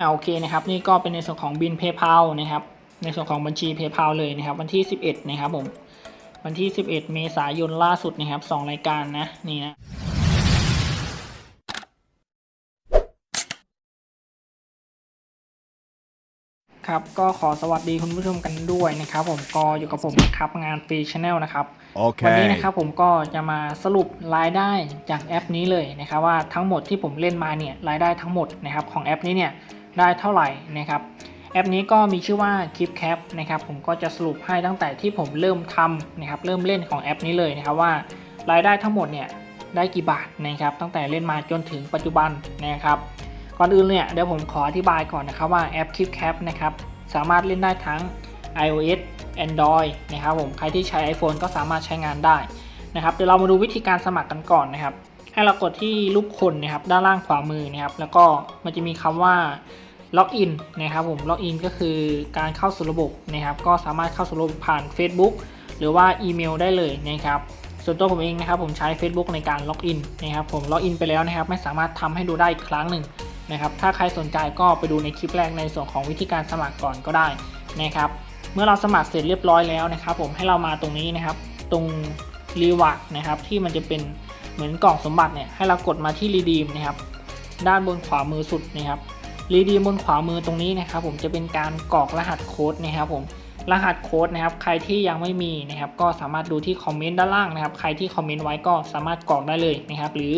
อ่าโอเคนะครับนี่ก็เป็นในส่วนของบิน PayPal นะครับ ในส่วนของบัญชี PayPal เลยนะครับ วันที่ 11 นะครับผมวันที่ 11 เมษายนล่าสุดนะครับสองรายการนะนี่นะครับก็ขอสวัสดีคุณผู้ชมกันด้วยนะครับ ผมก็อยู่กับผมนะครับงานฟรีชแนลนะครับวันนี้ Okay. นะครับผมก็จะมาสรุปรายได้จากแอปนี้เลยนะครับว่าทั้งหมดที่ผมเล่นมาเนี่ยรายได้ทั้งหมดนะครับของแอปนี้เนี่ย ได้เท่าไหร่นะครับแอปนี้ก็มีชื่อว่า KeepCap นะครับผมก็จะสรุปให้ตั้งแต่ที่ผมเริ่มทำนะครับเริ่มเล่นของแอปนี้เลยนะครับว่ารายได้ทั้งหมดเนี่ยได้กี่บาทนะครับตั้งแต่เล่นมาจนถึงปัจจุบันนะครับก่อนอื่นเนี่ยเดี๋ยวผมขออธิบายก่อนนะครับว่าแอป KeepCap นะครับสามารถเล่นได้ทั้ง iOS Android นะครับผมใครที่ใช้ iPhone ก็สามารถใช้งานได้นะครับเดี๋ยวเรามาดูวิธีการสมัครกันก่อนนะครับ ให้เรากดที่รูปคนนะครับด้านล่างขวามือนะครับ แล้วก็มันจะมีคำว่าล็อกอินนะครับผมล็อกอินก็คือการเข้าสู่ระบบนะครับ ก็สามารถเข้าสู่ระบบผ่าน Facebook หรือว่าอีเมลได้เลยนะครับ ส่วนตัวผมเองนะครับ ผมใช้ Facebook ในการล็อกอินนะครับผมล็อกอินไปแล้วนะครับ ไม่สามารถทำให้ดูได้อีกครั้งหนึ่งนะครับ ถ้าใครสนใจก็ไปดูในคลิปแรกในส่วนของวิธีการสมัครก่อนก็ได้นะครับ เมื่อเราสมัครเสร็จเรียบร้อยแล้วนะครับ ผมให้เรามาตรงนี้นะครับ ตรงรีว a r d นะครับที่มันจะเป็น เหมือนกล่องสมบัติเนี่ยให้เรากดมาที่รีดีมนะครับ ด้านบนขวามือสุดนะครับรีดีมบนขวามือตรงนี้นะครับ ผมจะเป็นการกรอกรหัสโค้ดนะครับ ผมรหัสโค้ดนะครับ ใครที่ยังไม่มีนะครับ ก็สามารถดูที่คอมเมนต์ด้านล่างนะครับ ใครที่คอมเมนต์ไว้ก็สามารถกรอกได้เลยนะครับ หรือ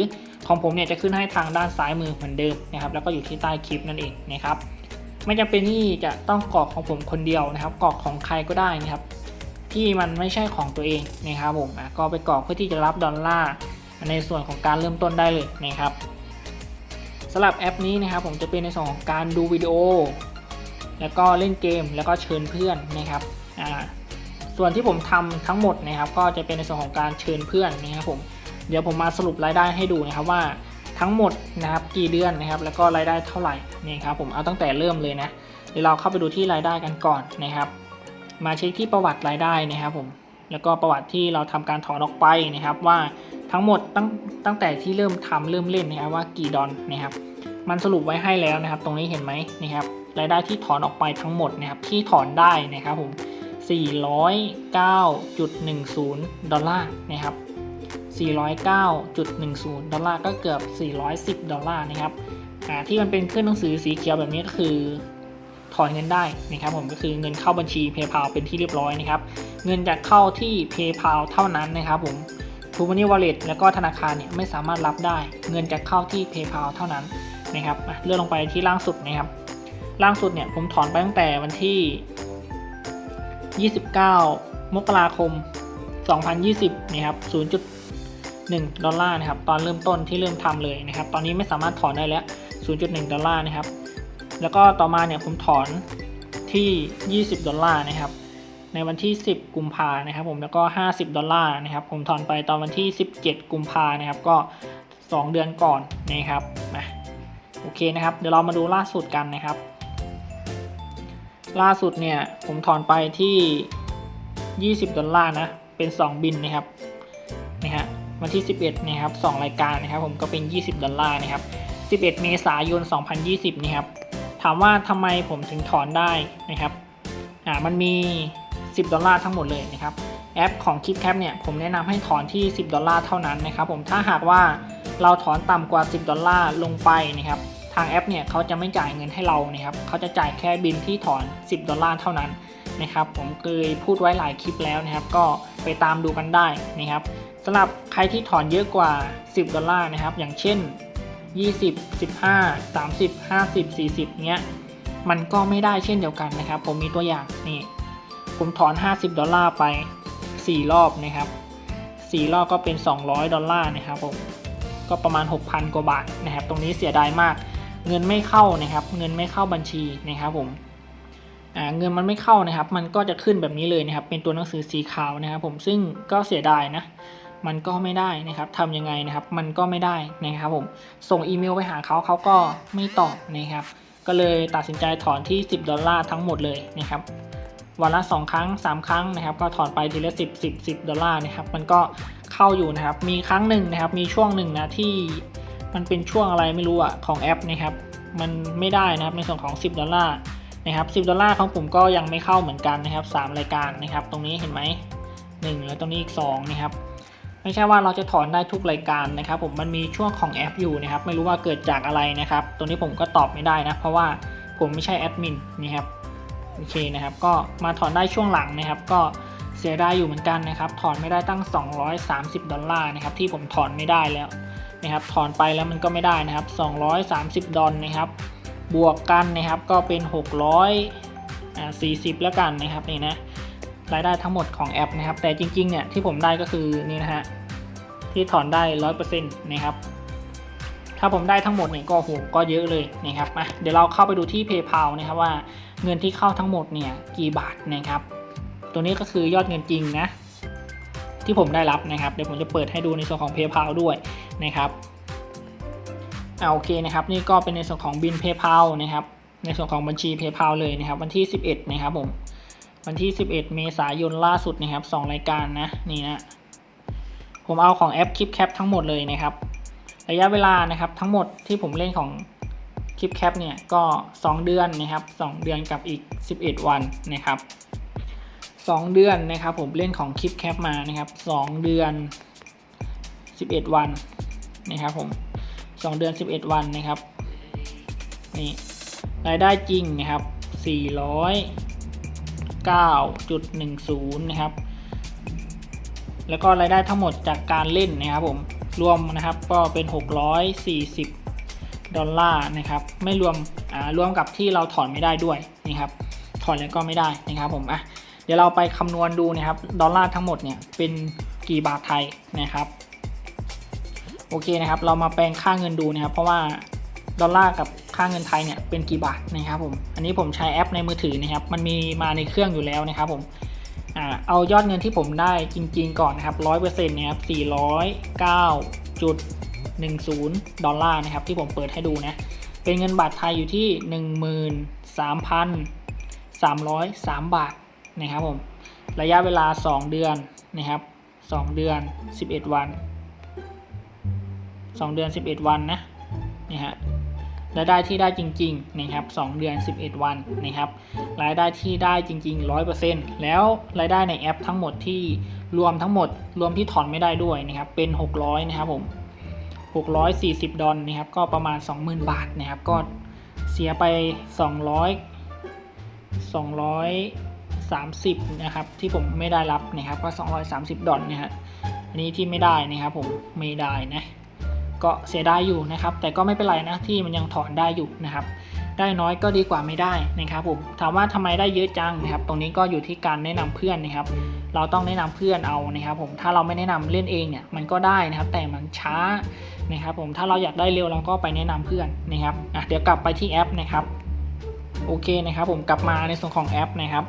ของผมเนี่ยจะขึ้นให้ทางด้านซ้ายมือเหมือนเดิมนะครับ แล้วก็อยู่ที่ใต้คลิปนั่นเองนะครับ ไม่จำเป็นที่จะต้องกรอกของผมคนเดียวนะครับกรอกของใครก็ได้นะครับ ที่มันไม่ใช่ของตัวเองนะครับผมก็ไปกรอกเพื่อที่จะรับดอลลาร์ ในส่วนของการเริ่มต้นได้เลยนะครับสำหรับแอปนี้นะครับผมจะเป็นในส่วนของการดูวิดีโอ แล้วก็เล่นเกมแล้วก็เชิญเพื่อนนะครับอ่าส่วนที่ผมทำทั้งหมดนะครับ ก็จะเป็นในส่วนของการเชิญเพื่อนนะครับผมเดี๋ยวผมมาสรุปรายได้ให้ดูนะครับว่าทั้งหมดนะครับกี่เดือนนะครับ แล้วก็รายได้เท่าไหร่นี่ครับผมเอาตั้งแต่เริ่มเลยนะเดี๋ยวเราเข้าไปดูที่รายได้กันก่อนนะครับ มาเช็คที่ประวัติรายได้นะครับผมแล้วก็ประวัติที่เราทำการถอนออกไปนะครับว่า ทั้งหมดตั้งตั้งแต่ที่เริ่มทำเริ่มเล่นนะครับว่ากี่ดอลนะครับ มันสรุปไว้ให้แล้วนะครับ ตรงนี้เห็นไหมนะครับรายได้ที่ถอนออกไปทั้งหมดนะครับที่ถอนได้นะครับผม 409.10 ดอลลาร์นะครับ 409.10 ดอลลาร์ก็เกือบ 410 ดอลลาร์นะครับอ่าที่มันเป็นเครื่องหนังสือสีเขียวแบบนี้ก็คือถอนเงินได้นะครับผมก็คือเงินเข้าบัญชี PayPal เป็นที่เรียบร้อยนะครับ เงินจะเข้าที่ PayPal เท่านั้นนะครับผม t ูมันนี่วอลเล็ตแล้วก็ธนาคารเนี่ยไม่สามารถรับได้ เงินจะเข้าที่ PayPal เท่านั้นนะครับเลื่อนลงไปที่ล่างสุดนะครับ ล่างสุดเนี่ยผมถอนไปตั้งแต่วันที่ 29 มกราคม 2020 นะครับ 0.1 ดอลลาร์นะครับ ตอนเริ่มต้นที่เริ่มทำเลยนะครับ ตอนนี้ไม่สามารถถอนได้แล้ว 0.1 ดอลลาร์นะครับ แล้วก็ต่อมาเนี่ยผมถอนที่ 20 ดอลลาร์นะครับ ในวันที่ 10 กุมภานะครับผมแล้วก็ 50 ดอลลาร์นะครับผมถอนไปตอนวันที่ 17 กุมภานะครับก็ 2 เดือนก่อนนะครับมาโอเคนะครับเดี๋ยวเรามาดูล่าสุดกันนะครับ ล่าสุดเนี่ยผมถอนไปที่ 20 ดอลลาร์นะเป็น 2 บินนะครับนะฮะวันที่ 11นะครับ2รายการนะครับผมก็เป็น 20 ดอลลาร์นะครับ 11 เมษายน 2020นี่ครับถามว่าทำไมผมถึงถอนได้นะครับอ่ามันมี 10 ดอลลาร์ทั้งหมดเลยนะครับแอปของ KitCap เนี่ยผมแนะนำให้ถอนที่ 10 ดอลลาร์เท่านั้นนะครับผมถ้าหากว่าเราถอนต่ำกว่า 10 ดอลลาร์ลงไปนะครับทางแอปเนี่ยเขาจะไม่จ่ายเงินให้เรานะครับเขาจะจ่ายแค่บินที่ถอน 10 ดอลลาร์เท่านั้นนะครับผมเคยพูดไว้หลายคลิปแล้วนะครับ ก็ไปตามดูกันได้นะครับสำหรับใครที่ถอนเยอะกว่า 10 ดอลลาร์นะครับ อย่างเช่น 20 15 30 50 40เงี้ยมันก็ไม่ได้เช่นเดียวกันนะครับ ผมมีตัวอย่างนี่ ผมถอน 50 ดอลลาร์ไป 4 รอบนะครับ 4 รอบก็เป็น 200 ดอลลาร์นะครับผม ก็ประมาณ 6,000 กว่าบาทนะครับ ตรงนี้เสียดายมาก เงินไม่เข้านะครับ เงินไม่เข้าบัญชีนะครับผมเงินมันไม่เข้านะครับ มันก็จะขึ้นแบบนี้เลยนะครับ เป็นตัวหนังสือสีขาวนะครับ ผม ซึ่งก็เสียดายนะ มันก็ไม่ได้นะครับทำยังไงนะครับ มันก็ไม่ได้นะครับผม ส่งอีเมลไปหาเขาเขาก็ไม่ตอบนะครับ ก็เลยตัดสินใจถอนที่ 10 ดอลลาร์ทั้งหมดเลยนะครับ วันละ 2 ครั้ง 3 ครั้งนะครับ ก็ถอนไปทีละ 10 10 10 ดอลลาร์นะครับ มันก็เข้าอยู่นะครับ มีครั้งหนึ่งนะครับ มีช่วงหนึ่งนะที่มันเป็นช่วงอะไรไม่รู้อะของแอปนะครับ มันไม่ได้นะครับในส่วนของ 10 ดอลลาร์นะครับ10 ดอลลาร์ของผมก็ยังไม่เข้าเหมือนกันนะครับ 3 รายการนะครับ ตรงนี้เห็นไหม1แล้วตรงนี้อีก2นะครับ ไม่ใช่ว่าเราจะถอนได้ทุกรายการนะครับ ผมมันมีช่วงของแอปอยู่นะครับ ไม่รู้ว่าเกิดจากอะไรนะครับ ตรงนี้ผมก็ตอบไม่ได้นะ เพราะว่าผมไม่ใช่แอดมินนะครับ โอเคนะครับ ก็มาถอนได้ช่วงหลังนะครับ ก็เสียดายอยู่เหมือนกันนะครับ ถอนไม่ได้ตั้ง 230 ดอลลาร์นะครับ ที่ผมถอนไม่ได้แล้วนะครับ ถอนไปแล้วมันก็ไม่ได้นะครับ 230 ดอลนะครับ บวกกันนะครับ ก็เป็น 640 แล้วกันนะครับนี่นะ รายได้ทั้งหมดของแอปนะครับ แต่จริงๆ เนี่ยที่ผมได้ก็คือนี่นะฮะ ที่ถอนได้ 100%นะครับถ้าผมได้ทั้งหมดเนี่ยก็โหก็เยอะเลยนะครับมาเดี๋ยวเราเข้าไปดูที่ PayPal นะครับว่า เงินที่เข้าทั้งหมดเนี่ยกี่บาทนะครับ ตัวนี้ก็คือยอดเงินจริงนะที่ผมได้รับนะครับ เดี๋ยวผมจะเปิดให้ดูในส่วนของ PayPal ด้วยนะครับเอาโอเคนะครับ นี่ก็เป็นในส่วนของบิน PayPal นะครับ ในส่วนของบัญชี PayPal เลยนะครับ วันที่ 11 นะครับผมวันที่ 11 เมษายนล่าสุดนะครับ 2 รายการนะนี่นะผมเอาของแอป KeepCap ทั้งหมดเลยนะครับ ระยะเวลานะครับทั้งหมดที่ผมเล่นของ KeepCap เนี่ยก็ 2 เดือนนะครับ 2 เดือนกับอีก 11 วันนะครับ 2 เดือนนะครับ ผมเล่นของ KeepCap มานะครับ 2 เดือน 11 วันนะครับผม 2 เดือน 11 วันนะครับนี่รายได้จริงนะครับ 409.10 นะครับ แล้วก็รายได้ทั้งหมดจากการเล่นนะครับผม รวมนะครับก็เป็น 640 ดอลลาร์นะครับไม่รวมอ่ารวมกับที่เราถอนไม่ได้ด้วยนะครับถอนแล้วก็ไม่ได้นะครับผมอะเดี๋ยวเราไปคำนวณดูนะครับดอลลาร์ทั้งหมดเนี่ยเป็นกี่บาทไทยนะครับโอเคนะครับเรามาแปลงค่าเงินดูนะครับเพราะว่าดอลลาร์กับค่าเงินไทยเนี่ยเป็นกี่บาทนะครับผมอันนี้ผมใช้แอปในมือถือนะครับมันมีมาในเครื่องอยู่แล้วนะครับผมอเอายอดเงินที่ผมได้จริง ๆ ก่อนนะครับร้อยเปอร์เซ็นต์นะครับสี่ ร้อยเก้าจุดหนึ่งศูนย์ดอลลาร์นะครับที่ผมเปิดให้ดูนะ เป็นเงินบาทไทยอยู่ที่หนึ่งหมื่นสามพันสามร้อยสามบาทนะครับผม ระยะเวลาสองเดือนนะครับสองเดือนสิบเอ็ดวันสองเดือนสิบเอ็ดวันนะนี่ฮะรายได้ที่ได้จริงๆนะครับ2เดือน 11 วันนะครับ รายได้ที่ได้จริง ๆ 100%แล้วรายได้ในแอปทั้งหมดที่รวมทั้งหมด รวมที่ถอนไม่ได้ด้วยนะครับ เป็น 600 นะครับผม 640 ดอลนะครับก็ประมาณ 20,000 บาทนะครับก็เสียไป 200 230 นะครับที่ผมไม่ได้รับนะครับก็ 230 ดอลนะฮะอันนี้ที่ไม่ได้นะครับผมไม่ได้นะก็เสียดายอยู่นะครับ แต่ก็ไม่เป็นไรนะที่มันยังถอนได้อยู่นะครับ ได้น้อยก็ดีกว่าไม่ได้นะครับผมถามว่าทำไมได้เยอะจังนะครับ ตรงนี้ก็อยู่ที่การแนะนำเพื่อนนะครับ เราต้องแนะนำเพื่อนเอานะครับผมถ้าเราไม่แนะนำเล่นเองเนี่ยมันก็ได้นะครับ แต่มันช้านะครับผมถ้าเราอยากได้เร็วเราก็ไปแนะนำเพื่อนนะครับอะเดี๋ยวกลับไปที่แอปนะครับโอเคนะครับผมกลับมาในส่วนของแอปนะครับ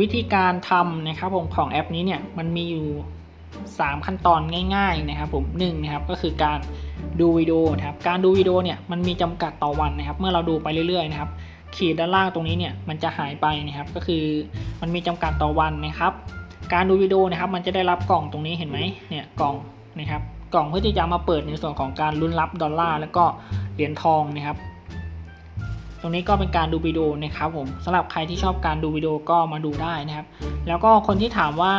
วิธีการทำนะครับผมของแอปนี้เนี่ยมันมีอยู่ 3 ขั้นตอนง่ายๆนะครับผมหนึ่งนะครับก็คือการดูวิดีโอนะครับการดูวิดีโอเนี่ยมันมีจำกัดต่อวันนะครับ เมื่อเราดูไปเรื่อยๆนะครับขีดด้านล่างตรงนี้เนี่ยมันจะหายไปนะครับ ก็คือมันมีจำกัดต่อวันนะครับ การดูวิดีโอนะครับ มันจะได้รับกล่องตรงนี้เห็นไหมเนี่ยกล่องนะครับ กล่องเพื่อที่จะมาเปิดในส่วนของการลุ้นรับดอลลาร์แล้วก็เหรียญทองนะครับ ตรงนี้ก็เป็นการดูวิดีโอนะครับผมสำหรับใครที่ชอบการดูวิดีโอก็มาดูได้นะครับ แล้วก็คนที่ถามว่า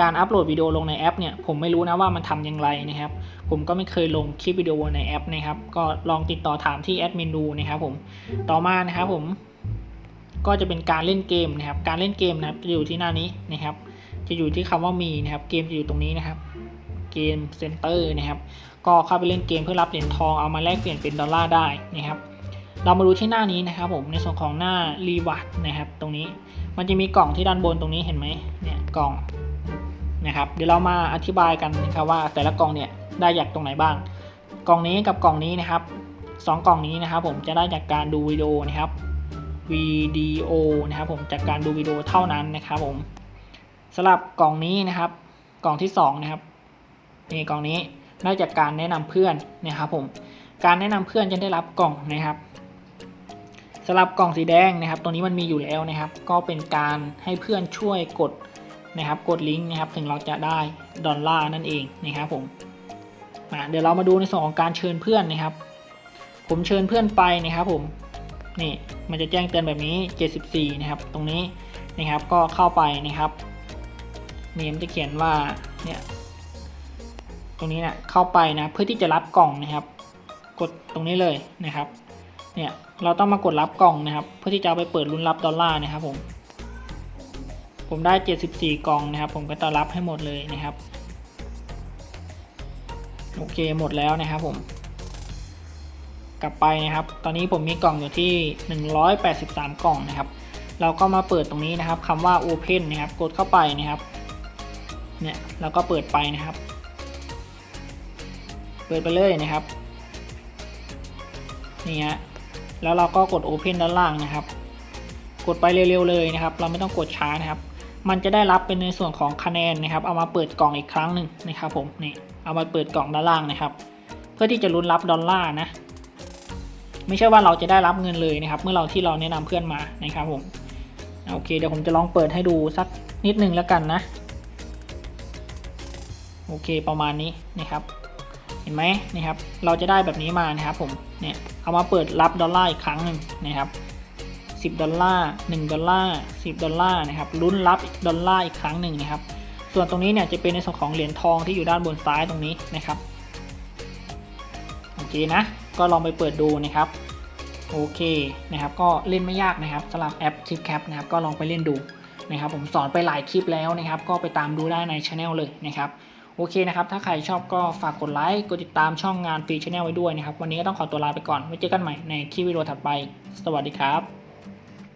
การอัปโหลดวิดีโอลงในแอปเนี่ยผมไม่รู้นะว่ามันทำอย่างไรนะครับ ผมก็ไม่เคยลงคลิปวิดีโอในแอปนะครับ ก็ลองติดต่อถามที่แอดมินดูนะครับผมต่อมานะครับผมก็จะเป็นการเล่นเกมนะครับ การเล่นเกมนะครับจะอยู่ที่หน้านี้นะครับ จะอยู่ที่คำว่ามีนะครับ เกมจะอยู่ตรงนี้นะครับ เกมเซ็นเตอร์นะครับ ก็เข้าไปเล่นเกมเพื่อรับเหรียญทองเอามาแลกเปลี่ยนเป็นดอลลาร์ได้นะครับ เรามาดูที่หน้านี้นะครับ ผมในส่วนของหน้ารีวัตนะครับ ตรงนี้ มันจะมีกล่องที่ด้านบนตรงนี้เห็นไหมเนี่ยกล่อง นะครับ เดี๋ยวเรามาอธิบายกันนะครับว่าแต่ละกล่องเนี่ยได้จากตรงไหนบ้าง กล่องนี้กับกล่องนี้นะครับสองกล่องนี้นะครับ ผมจะได้จากการดูวิดีโอนะครับวิดีโอนะครับ ผมจากการดูวิดีโอเท่านั้นนะครับ ผมสำหรับกล่องนี้นะครับ กล่องที่สองนะครับนี่กล่องนี้ได้จากการแนะนำเพื่อนนะครับ ผมการแนะนำเพื่อนจะได้รับกล่องนะครับสำหรับกล่องสีแดงนะครับ ตัวนี้มันมีอยู่แล้วนะครับ ก็เป็นการให้เพื่อนช่วยกด นะครับ กดลิงก์นะครับถึงเราจะได้ดอลลาร์นั่นเองนะครับผมมาเดี๋ยวเรามาดูในส่วนของการเชิญเพื่อนนะครับ ผมเชิญเพื่อนไปนะครับผมนี่มันจะแจ้งเตือนแบบนี้ 74 นะครับ ตรงนี้นะครับก็เข้าไปนะครับนี่มันจะเขียนว่าเนี่ยตรงนี้นะเข้าไปนะเพื่อที่จะรับกล่องนะครับ กดตรงนี้เลยนะครับเนี่ยเราต้องมากดรับกล่องนะครับ เพื่อที่จะไปเปิดลุ้นรับดอลลาร์นะครับผม ผมได้ 74 กล่องนะครับ ผมก็จะรับให้หมดเลยนะครับ โอเคหมดแล้วนะครับผม กลับไปนะครับ ตอนนี้ผมมีกล่องอยู่ที่ 183 กล่องนะครับ เราก็มาเปิดตรงนี้นะครับคำว่า Open นะครับ กดเข้าไปนะครับ เนี่ยเราก็เปิดไปนะครับ เปิดไปเลยนะครับ นี่ฮะ แล้วเราก็กด Open ด้านล่างนะครับกดไปเร็วๆเลยนะครับ เราไม่ต้องกดช้านะครับ มันจะได้รับเป็นในส่วนของคะแนนนะครับ เอามาเปิดกล่องอีกครั้งหนึ่งนะครับผมนี่เอามาเปิดกล่องด้านล่างนะครับ เพื่อที่จะลุ้นรับดอลลาร์นะ ไม่ใช่ว่าเราจะได้รับเงินเลยนะครับ เมื่อเราที่เราแนะนำเพื่อนมานะครับผมโอเคเดี๋ยวผมจะลองเปิดให้ดูสักนิดนึงแล้วกันนะโอเคประมาณนี้นะครับเห็นไหมนะครับ เราจะได้แบบนี้มานะครับผมเนี่ยเอามาเปิดรับดอลลาร์อีกครั้งหนึ่งนะครับ 10 ดอลลาร์ 1 ดอลลาร์ 10 ดอลลาร์นะครับลุ้นรับดอลลาร์อีกครั้งหนึ่งนะครับ ส่วนตรงนี้เนี่ยจะเป็นในส่วนของเหรียญทองที่อยู่ด้านบนซ้ายตรงนี้นะครับโอเคนะ ก็ลองไปเปิดดูนะครับ โอเคนะครับ ก็เล่นไม่ยากนะครับสำหรับแอป t i p c a p นะครับ ก็ลองไปเล่นดูนะครับ ผมสอนไปหลายคลิปแล้วนะครับ ก็ไปตามดูได้ในช anel เลยนะครับโอเคนะครับ ถ้าใครชอบก็ฝากกดไลค์ กดติดตามช่องงานฟรีช anel ไว้ด้วยนะครับ วันนี้ก็ต้องขอตัวลาไปก่อน ไว้เจอกันใหม่ในคลิปวิดีโอถัดไป สวัสดีครับ